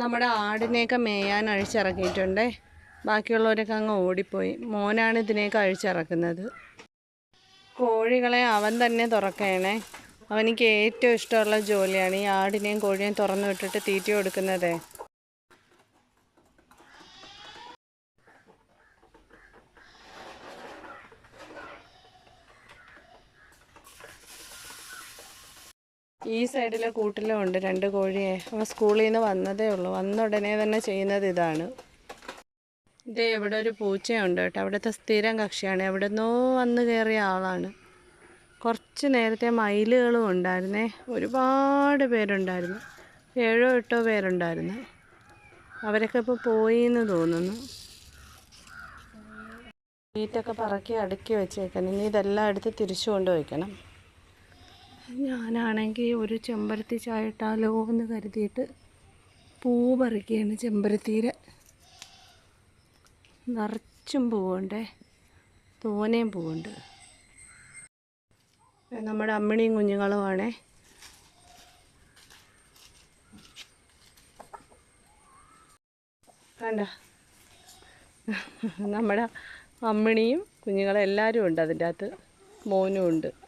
നമ്മുടെ ആടിനെയൊക്കെ മേയാൻ അഴിച്ചിറക്കിയിട്ടുണ്ടേ. ബാക്കിയുള്ളവരൊക്കെ അങ്ങ് ഓടിപ്പോയി. മോനാണ് ഇതിനെയൊക്കെ അഴിച്ചിറക്കുന്നത്. കോഴികളെ അവൻ തന്നെ തുറക്കണേ. അവനിക്ക് ഏറ്റവും ഇഷ്ടമുള്ള ജോലിയാണ് ഈ ആടിനെയും കോഴിയെയും തുറന്നു വിട്ടിട്ട് തീറ്റ കൊടുക്കുന്നതേ. ഈ സൈഡിലെ കൂട്ടിലും ഉണ്ട് രണ്ട് കോഴിയെ. അവൻ സ്കൂളിൽ നിന്ന് വന്നതേ ഉള്ളൂ. വന്ന ഉടനെ തന്നെ ചെയ്യുന്നത് ഇതാണ്. ഇത് ഇവിടെ ഒരു പൂച്ചയുണ്ട് കേട്ടോ. അവിടുത്തെ സ്ഥിരം കക്ഷിയാണ്. എവിടെ നിന്നോ വന്ന് കയറിയ ആളാണ്. കുറച്ച് നേരത്തെ മയിലുകളും ഉണ്ടായിരുന്നേ. ഒരുപാട് പേരുണ്ടായിരുന്നു. ഏഴോ എട്ടോ പേരുണ്ടായിരുന്നു. അവരൊക്കെ ഇപ്പോൾ പോയി എന്ന് തോന്നുന്നു. വീട്ടൊക്കെ പറക്കി അടുക്കി വെച്ചേക്കണം. ഇനി ഇതെല്ലാം എടുത്ത് തിരിച്ചു കൊണ്ടുവയ്ക്കണം ഞാനാണെങ്കിൽ ഒരു ചെമ്പരത്തി ചായട്ടാലോ എന്ന് കരുതിയിട്ട് പൂ പറിക്കുകയാണ് ചെമ്പരത്തിയിൽ നിറച്ചും പൂവുണ്ടേ. തോനയും പൂവുണ്ട്. നമ്മുടെ അമ്മിണിയും കുഞ്ഞുങ്ങളുമാണേ കണ്ട? നമ്മുടെ അമ്മിണിയും കുഞ്ഞുങ്ങളും എല്ലാവരും ഉണ്ട് അതിന്റെ അകത്ത്. മോനും ഉണ്ട്.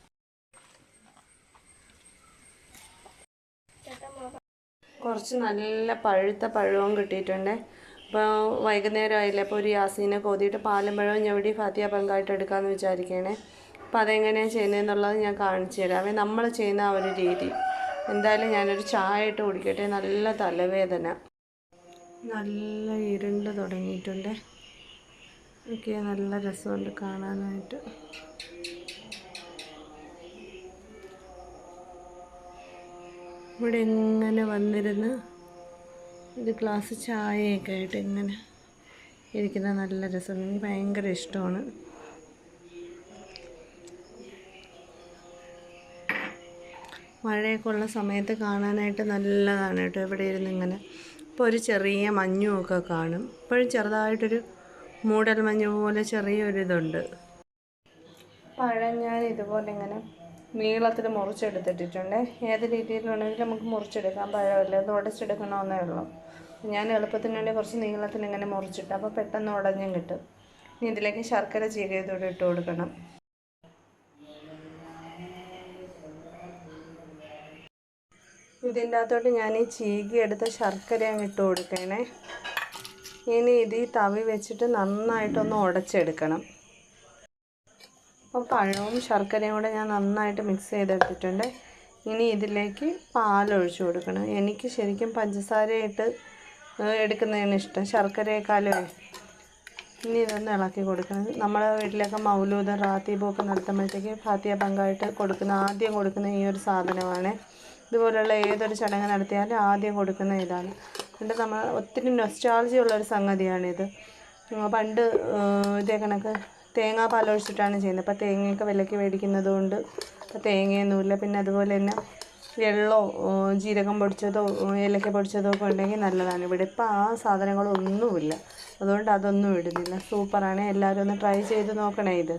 കുറച്ച് നല്ല പഴുത്ത പഴവും കിട്ടിയിട്ടുണ്ട്. അപ്പോൾ വൈകുന്നേരം ആയില്ല അപ്പോൾ ഒരു യാസീനെ കോതിയിട്ട് പാലും പഴവും ഞവടി ഫാത്തിയ പങ്കായിട്ട് എടുക്കാമെന്ന് വിചാരിക്കണേ അപ്പോൾ അതെങ്ങനെയാണ് ചെയ്യുന്നതെന്നുള്ളത് ഞാൻ കാണിച്ചു തരാമേ നമ്മൾ ചെയ്യുന്ന ആ ഒരു രീതി. എന്തായാലും ഞാനൊരു ചായ ഇട്ട് കുടിക്കട്ടെ. നല്ല തലവേദന. നല്ല ഇരുണ്ട് തുടങ്ങിയിട്ടുണ്ട്. ഒക്കെ നല്ല രസമുണ്ട് കാണാനായിട്ട്. ഇവിടെ എങ്ങനെ വന്നിരുന്ന് ഒരു ഗ്ലാസ് ചായയൊക്കെ ആയിട്ട് എങ്ങനെ ഇരിക്കുന്ന നല്ല രസം. എനിക്ക് ഭയങ്കര ഇഷ്ടമാണ്. മഴയൊക്കെ ഉള്ള സമയത്ത് കാണാനായിട്ട് നല്ലതാണ് കേട്ടോ ഇവിടെ ഇരുന്ന് ഇങ്ങനെ. ഇപ്പോൾ ഒരു ചെറിയ മഞ്ഞുമൊക്കെ കാണും. ഇപ്പോഴും ചെറുതായിട്ടൊരു മൂടൽ മഞ്ഞ് പോലെ ചെറിയൊരിതുണ്ട്. പഴം ഞാൻ ഇതുപോലെ ഇങ്ങനെ നീളത്തിൽ മുറിച്ചെടുത്തിട്ടിട്ടുണ്ട്. ഏത് രീതിയിൽ വേണമെങ്കിലും നമുക്ക് മുറിച്ചെടുക്കാം. പാടില്ല അത് ഉടച്ചെടുക്കണമെന്നേ ഉള്ളൂ. ഞാൻ എളുപ്പത്തിന് വേണ്ടി കുറച്ച് നീളത്തിൽ ഇങ്ങനെ മുറിച്ചിട്ട്. അപ്പോൾ പെട്ടെന്ന് ഉടഞ്ഞും കിട്ടും. ഇനി ഇതിലേക്ക് ശർക്കര ചീരയതോടെ ഇട്ട് കൊടുക്കണം. ഇതിന്റെ അകത്തോട്ട് ഞാൻ ഈ ചീകി എടുത്ത ശർക്കരയും ഇട്ട് കൊടുക്കണേ. ഇനി ഇത് ഈ തവി വെച്ചിട്ട് നന്നായിട്ടൊന്ന് ഉടച്ചെടുക്കണം. അപ്പോൾ പഴവും ശർക്കരയും കൂടെ ഞാൻ നന്നായിട്ട് മിക്സ് ചെയ്തെടുത്തിട്ടുണ്ട്. ഇനി ഇതിലേക്ക് പാലൊഴിച്ചു കൊടുക്കണം. എനിക്ക് ശരിക്കും പഞ്ചസാരയിട്ട് എടുക്കുന്നതാണ് ഇഷ്ടം. ശർക്കരയേക്കാളും ഇനി ഇതൊന്ന് ഇളക്കി കൊടുക്കണം. നമ്മുടെ വീട്ടിലൊക്കെ മൗലൂദ് റാത്തീബൊക്കെ നടത്തുമ്പോഴത്തേക്ക് ഫാത്തിയ പങ്കായിട്ട് കൊടുക്കുന്ന ആദ്യം കൊടുക്കുന്ന ഈ ഒരു സാധനമാണ്. ഇതുപോലെയുള്ള ഏതൊരു ചടങ്ങ് നടത്തിയാലും ആദ്യം കൊടുക്കുന്ന ഇതാണ്. എന്നിട്ട് നമ്മൾ ഒത്തിരി നൊസ്റ്റാളജി ഉള്ളൊരു സംഗതിയാണിത്. പണ്ട് ഇതേ കണക്ക് തേങ്ങാ പാലൊഴിച്ചിട്ടാണ് ചെയ്യുന്നത്. അപ്പോൾ തേങ്ങയൊക്കെ വിലയ്ക്ക് മേടിക്കുന്നത് കൊണ്ട് അപ്പോൾ തേങ്ങയൊന്നുമില്ല. പിന്നെ അതുപോലെ തന്നെ വെള്ളമോ ജീരകം പൊടിച്ചതോ ഏലക്ക പൊടിച്ചതോ ഒക്കെ ഉണ്ടെങ്കിൽ നല്ലതാണ്. ഇവിടെ ഇപ്പോൾ ആ സാധനങ്ങളൊന്നുമില്ല. അതുകൊണ്ട് അതൊന്നും ഇടുന്നില്ല. സൂപ്പറാണ്. എല്ലാവരും ഒന്ന് ട്രൈ ചെയ്ത് നോക്കണേ ഇത്.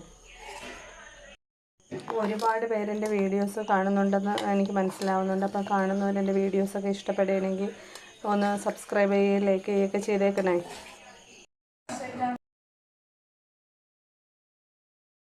ഒരുപാട് പേരെന്റെ വീഡിയോസ് കാണുന്നുണ്ടെന്ന് എനിക്ക് മനസ്സിലാവുന്നുണ്ട്. അപ്പോൾ കാണുന്നവരെന്റെ വീഡിയോസൊക്കെ ഇഷ്ടപ്പെടുകയാണെങ്കിൽ ഒന്ന് സബ്സ്ക്രൈബ് ചെയ്യുക ലൈക്ക് ചെയ്യുകയൊക്കെ ചെയ്തേക്കണേ.